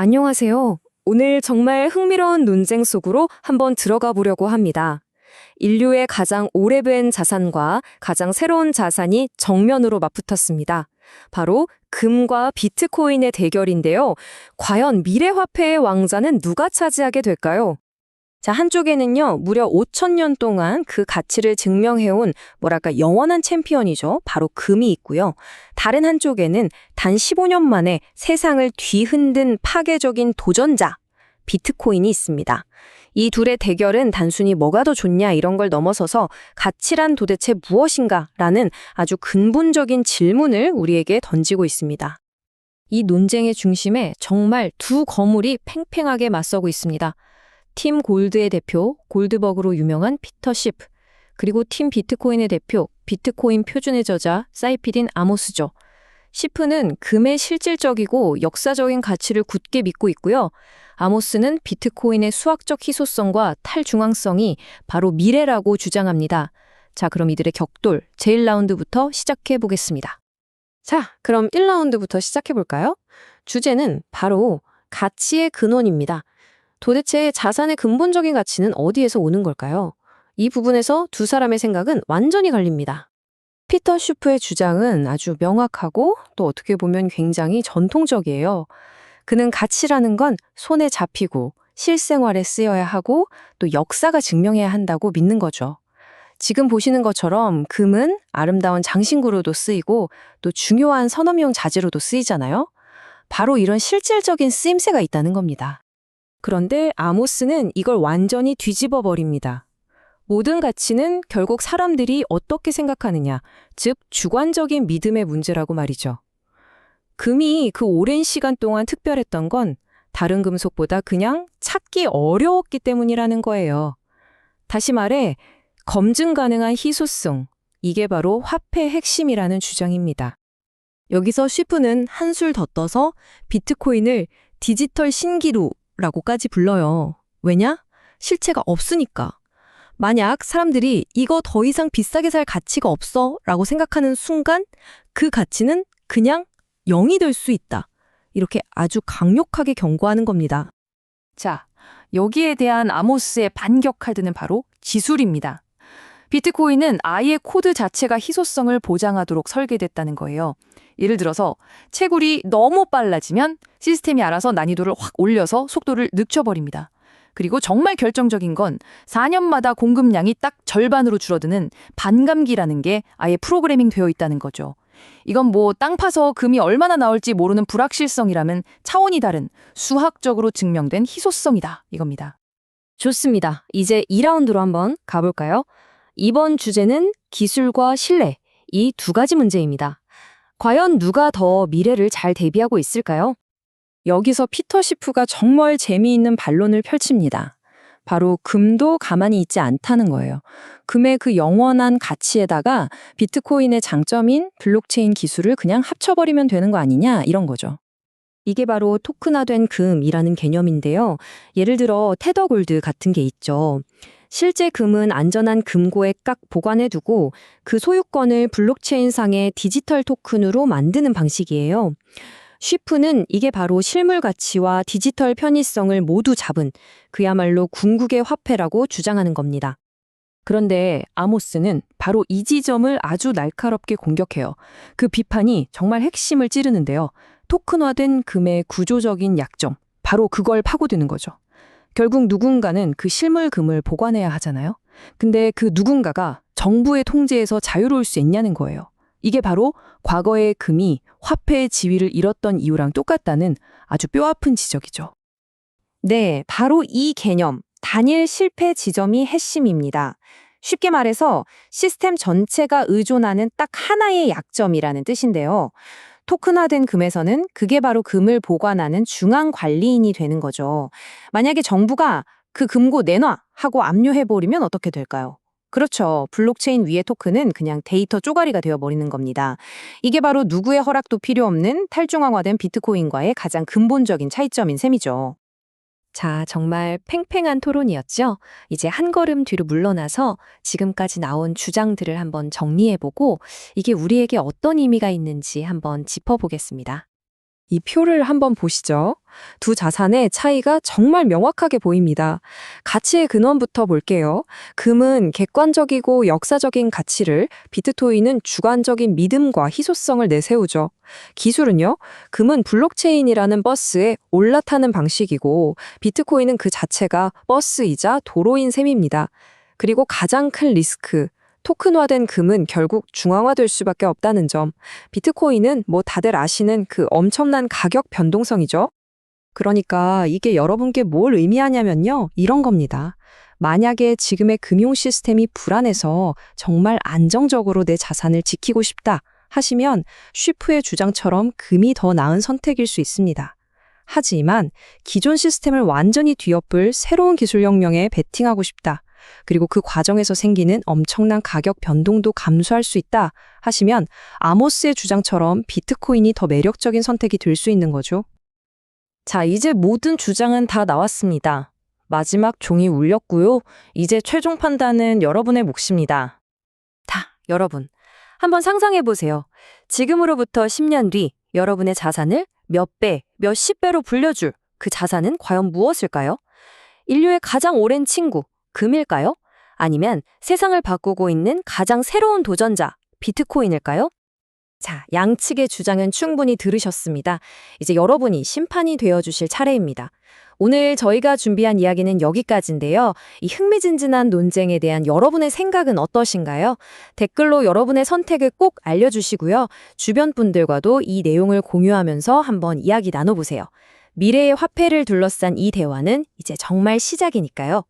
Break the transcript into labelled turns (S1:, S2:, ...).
S1: 안녕하세요. 오늘 정말 흥미로운 논쟁 속으로 한번 들어가 보려고 합니다. 인류의 가장 오래된 자산과 가장 새로운 자산이 정면으로 맞붙었습니다. 바로 금과 비트코인의 대결인데요. 과연 미래 화폐의 왕자는 누가 차지하게 될까요? 자, 한쪽에는요, 무려 5천년 동안 그 가치를 증명해온, 뭐랄까, 영원한 챔피언이죠. 바로 금이 있고요. 다른 한쪽에는 단 15년 만에 세상을 뒤흔든 파괴적인 도전자, 비트코인이 있습니다. 이 둘의 대결은 단순히 뭐가 더 좋냐 이런 걸 넘어서서 가치란 도대체 무엇인가 라는 아주 근본적인 질문을 우리에게 던지고 있습니다. 이 논쟁의 중심에 정말 두 거물이 팽팽하게 맞서고 있습니다. 팀 골드의 대표, 골드버그로 유명한 피터 시프, 그리고 팀 비트코인의 대표, 비트코인 표준의 저자 사이피딘 아모스죠. 시프는 금의 실질적이고 역사적인 가치를 굳게 믿고 있고요. 아모스는 비트코인의 수학적 희소성과 탈중앙성이 바로 미래라고 주장합니다. 자, 그럼 이들의 격돌 제1라운드부터 시작해 보겠습니다. 자, 그럼 1라운드부터 시작해 볼까요? 주제는 바로 가치의 근원입니다. 도대체 자산의 근본적인 가치는 어디에서 오는 걸까요? 이 부분에서 두 사람의 생각은 완전히 갈립니다. 피터 슈프의 주장은 아주 명확하고 또 어떻게 보면 굉장히 전통적이에요. 그는 가치라는 건 손에 잡히고 실생활에 쓰여야 하고 또 역사가 증명해야 한다고 믿는 거죠. 지금 보시는 것처럼 금은 아름다운 장신구로도 쓰이고 또 중요한 선업용 자재로도 쓰이잖아요. 바로 이런 실질적인 쓰임새가 있다는 겁니다. 그런데 아모스는 이걸 완전히 뒤집어 버립니다. 모든 가치는 결국 사람들이 어떻게 생각하느냐, 즉 주관적인 믿음의 문제라고 말이죠. 금이 그 오랜 시간 동안 특별했던 건 다른 금속보다 그냥 찾기 어려웠기 때문이라는 거예요. 다시 말해, 검증 가능한 희소성, 이게 바로 화폐의 핵심이라는 주장입니다. 여기서 쉬프는 한술 더 떠서 비트코인을 디지털 신기루 라고까지 불러요. 왜냐? 실체가 없으니까. 만약 사람들이 이거 더 이상 비싸게 살 가치가 없어 라고 생각하는 순간 그 가치는 그냥 0이 될 수 있다. 이렇게 아주 강력하게 경고하는 겁니다.
S2: 자, 여기에 대한 아모스의 반격 카드는 바로 지술입니다. 비트코인은 아예 코드 자체가 희소성을 보장하도록 설계됐다는 거예요. 예를 들어서 채굴이 너무 빨라지면 시스템이 알아서 난이도를 확 올려서 속도를 늦춰버립니다. 그리고 정말 결정적인 건 4년마다 공급량이 딱 절반으로 줄어드는 반감기라는 게 아예 프로그래밍 되어 있다는 거죠. 이건 뭐 땅 파서 금이 얼마나 나올지 모르는 불확실성이라면 차원이 다른 수학적으로 증명된 희소성이다 이겁니다.
S1: 좋습니다. 이제 2라운드로 한번 가볼까요? 이번 주제는 기술과 신뢰, 이 두 가지 문제입니다. 과연 누가 더 미래를 잘 대비하고 있을까요? 여기서 피터 시프가 정말 재미있는 반론을 펼칩니다. 바로 금도 가만히 있지 않다는 거예요. 금의 그 영원한 가치에다가 비트코인의 장점인 블록체인 기술을 그냥 합쳐버리면 되는 거 아니냐 이런 거죠. 이게 바로 토큰화된 금이라는 개념인데요. 예를 들어 테더골드 같은 게 있죠. 실제 금은 안전한 금고에 깍 보관해두고 그 소유권을 블록체인상의 디지털 토큰으로 만드는 방식이에요. 쉬프는 이게 바로 실물 가치와 디지털 편의성을 모두 잡은 그야말로 궁극의 화폐라고 주장하는 겁니다. 그런데 아모스는 바로 이 지점을 아주 날카롭게 공격해요. 그 비판이 정말 핵심을 찌르는데요. 토큰화된 금의 구조적인 약점, 바로 그걸 파고드는 거죠. 결국 누군가는 그 실물 금을 보관해야 하잖아요. 근데 그 누군가가 정부의 통제에서 자유로울 수 있냐는 거예요. 이게 바로 과거의 금이 화폐의 지위를 잃었던 이유랑 똑같다는 아주 뼈아픈 지적이죠. 네, 바로 이 개념, 단일 실패 지점이 핵심입니다. 쉽게 말해서 시스템 전체가 의존하는 딱 하나의 약점이라는 뜻인데요. 토큰화된 금에서는 그게 바로 금을 보관하는 중앙 관리인이 되는 거죠. 만약에 정부가 그 금고 내놔 하고 압류해버리면 어떻게 될까요? 그렇죠. 블록체인 위의 토큰은 그냥 데이터 쪼가리가 되어버리는 겁니다. 이게 바로 누구의 허락도 필요 없는 탈중앙화된 비트코인과의 가장 근본적인 차이점인 셈이죠. 자, 정말 팽팽한 토론이었죠? 이제 한 걸음 뒤로 물러나서 지금까지 나온 주장들을 한번 정리해보고 이게 우리에게 어떤 의미가 있는지 한번 짚어보겠습니다. 이 표를 한번 보시죠. 두 자산의 차이가 정말 명확하게 보입니다. 가치의 근원부터 볼게요. 금은 객관적이고 역사적인 가치를, 비트코인은 주관적인 믿음과 희소성을 내세우죠. 기술은요, 금은 블록체인이라는 버스에 올라타는 방식이고, 비트코인은 그 자체가 버스이자 도로인 셈입니다. 그리고 가장 큰 리스크, 토큰화된 금은 결국 중앙화될 수밖에 없다는 점. 비트코인은 뭐 다들 아시는 그 엄청난 가격 변동성이죠. 그러니까 이게 여러분께 뭘 의미하냐면요. 이런 겁니다. 만약에 지금의 금융 시스템이 불안해서 정말 안정적으로 내 자산을 지키고 싶다 하시면 쉬프의 주장처럼 금이 더 나은 선택일 수 있습니다. 하지만 기존 시스템을 완전히 뒤엎을 새로운 기술 혁명에 베팅하고 싶다. 그리고 그 과정에서 생기는 엄청난 가격 변동도 감수할 수 있다 하시면 아모스의 주장처럼 비트코인이 더 매력적인 선택이 될 수 있는 거죠. 자, 이제 모든 주장은 다 나왔습니다. 마지막 종이 울렸고요. 이제 최종 판단은 여러분의 몫입니다. 다, 여러분. 한번 상상해 보세요. 지금으로부터 10년 뒤 여러분의 자산을 몇 배, 몇십 배로 불려줄 그 자산은 과연 무엇일까요? 인류의 가장 오랜 친구, 금일까요? 아니면 세상을 바꾸고 있는 가장 새로운 도전자, 비트코인일까요? 자, 양측의 주장은 충분히 들으셨습니다. 이제 여러분이 심판이 되어 주실 차례입니다. 오늘 저희가 준비한 이야기는 여기까지인데요. 이 흥미진진한 논쟁에 대한 여러분의 생각은 어떠신가요? 댓글로 여러분의 선택을 꼭 알려주시고요. 주변 분들과도 이 내용을 공유하면서 한번 이야기 나눠보세요. 미래의 화폐를 둘러싼 이 대화는 이제 정말 시작이니까요.